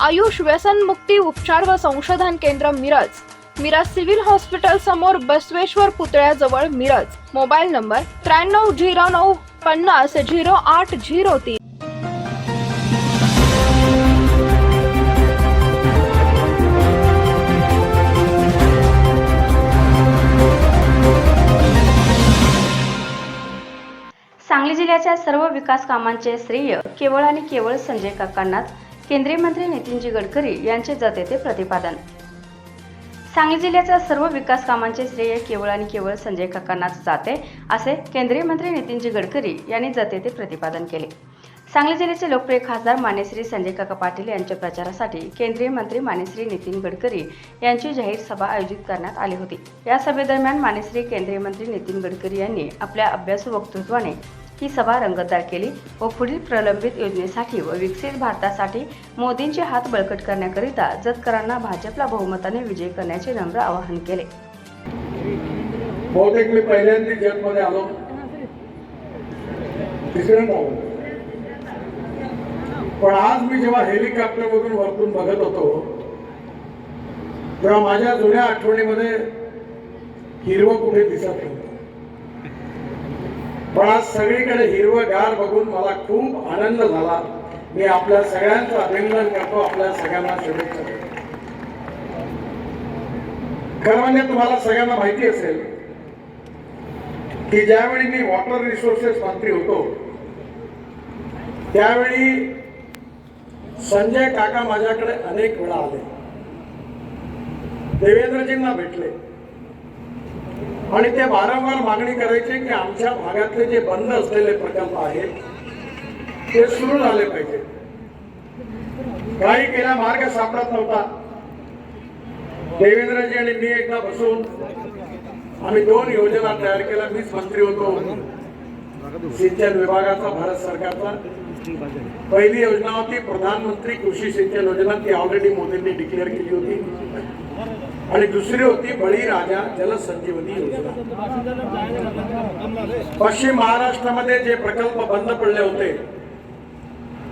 आयुष व्यसन मुक्ती उपचार व संशोधन केंद्र मिरज. मिरज सिव्हिल हॉस्पिटल समोर बसवेश्वर पुतळ्याजवळ मिरज. मोबाईल नंबर त्र्याण्णव झिरो नऊ पन्नास झिरो आठ झिरो तीन. सांगली जिल्ह्याच्या सर्व विकास कामांचे श्रेय केवळ आणि केवळ संजय काकांनाच. केंद्रीय मंत्री नितीनजी गडकरी यांचे जाते ते प्रतिपादन. सांगली जिल्ह्याच्या सर्व विकास कामांचे श्रेय केवळ आणि केवळ संजय काकांनाच जाते असे केंद्रीय मंत्री नितीनजी गडकरी यांनी जाते ते प्रतिपादन केले. सांगली जिल्ह्याचे लोकप्रिय खासदार मानेश्री संजय काका पाटील यांच्या प्रचारासाठी केंद्रीय मंत्री मानेश्री नितीन गडकरी यांची जाहीर सभा आयोजित करण्यात आली होती. या सभेदरम्यान मानेश्री केंद्रीय मंत्री नितीन गडकरी यांनी आपल्या अभ्यासू वक्तृत्वाने ही सभा रंगतदार केली व पुढील प्रलंबित योजनेसाठी व विकसित भारतासाठी मोदींचे हात बळकट करण्याकरिता जतकरांना भाजपला बहुमताने विजय करण्याचे नम्र आवाहन केले. बहुतेक मी पहिल्यांदा जगमध्ये आलो. तिसऱ्यांदा आलो पण आज मी जेव्हा हेलिकॉप्टरमधून वरतून बघत होतो तेव्हा माझ्या जुन्या आठवणीमध्ये हिरवं कुठे दिसत नव्हतं. पण आज सगळीकडे हिरवगार बघून मला खूप आनंद झाला. मी आपल्या सगळ्यांचं अभिनंदन करतो. आपल्या सगळ्यांना शुभेच्छा खरं म्हणजे तुम्हाला सगळ्यांना माहिती असेल की ज्यावेळी मी वॉटर रिसोर्सेस मंत्री होतो त्यावेळी संजय काका माझ्याकडे अनेक वेळा आले. देवेंद्रजींना भेटले. आणि ते वारंवार मागणी करायचे की आमच्या भागातले जे बंद असलेले प्रकल्प आहेत ते सुरू झाले पाहिजे. काही केला मार्ग सापडत नव्हता. देवेंद्रजी आणि मी एकदा बसून आम्ही दोन योजना तयार केल्या. मीच मंत्री होतो. सिंचन विभागाचा भारत सरकारचा. पहिली योजना होती प्रधानमंत्री कृषी सिंचन योजना. ती ऑलरेडी मोदींनी डिक्लेअर केली होती. आणि दुसरी होती बळीराजा जलसंजीवनी योजना. पश्चिम महाराष्ट्रामध्ये जे प्रकल्प बंद पडले होते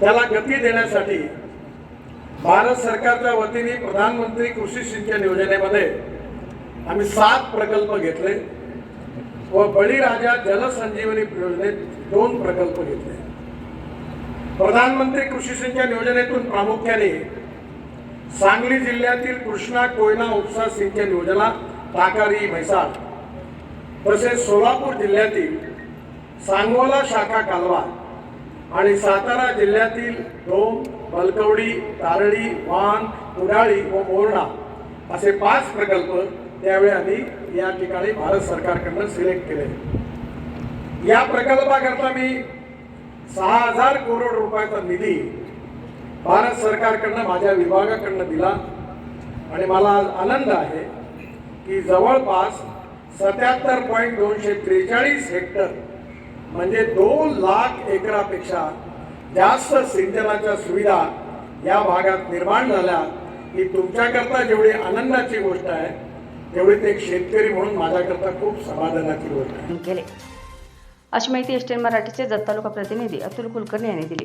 त्याला गती देण्यासाठी भारत सरकारच्या वतीने प्रधानमंत्री कृषी सिंचन योजनेमध्ये आम्ही सात प्रकल्प घेतले व बळीराजा जलसंजीवनी योजनेत दोन प्रकल्प घेतले. प्रधानमंत्री कृषी सिंचन योजनेतून प्रामुख्याने सांगली जिल्ह्यातील कृष्णा कोयना उपसा सिंचन योजना ताकारी म्हैसाळ. तसेच सोलापूर जिल्ह्यातील सांगोला शाखा कालवा आणि सातारा जिल्ह्यातील डोम बलकवडी तारळी वान कुडाळी व मोरणा असे पाच प्रकल्प त्यावेळी आम्ही या ठिकाणी भारत सरकारकडनं सिलेक्ट केले. या प्रकल्पाकरता मी सहा हजार करोड रुपयाचा निधी भारत सरकारकडनं माझ्या विभागाकडनं दिला. आणि मला आज आनंद आहे की जवळपास सत्याहत्तर पॉईंट दोनशे त्रेचाळीस हेक्टर म्हणजे दोन लाख एकरापेक्षा जास्त सिंचनाच्या सुविधा या भागात निर्माण झाल्या. ही तुमच्याकरता जेवढी आनंदाची गोष्ट आहे तेवढी ते एक शेतकरी म्हणून माझ्याकरता खूप समाधानाची गोष्ट आहे. अशी माहिती एस मराठीचे जत तालुका प्रतिनिधी अतुल कुलकर्णी यांनी दिली.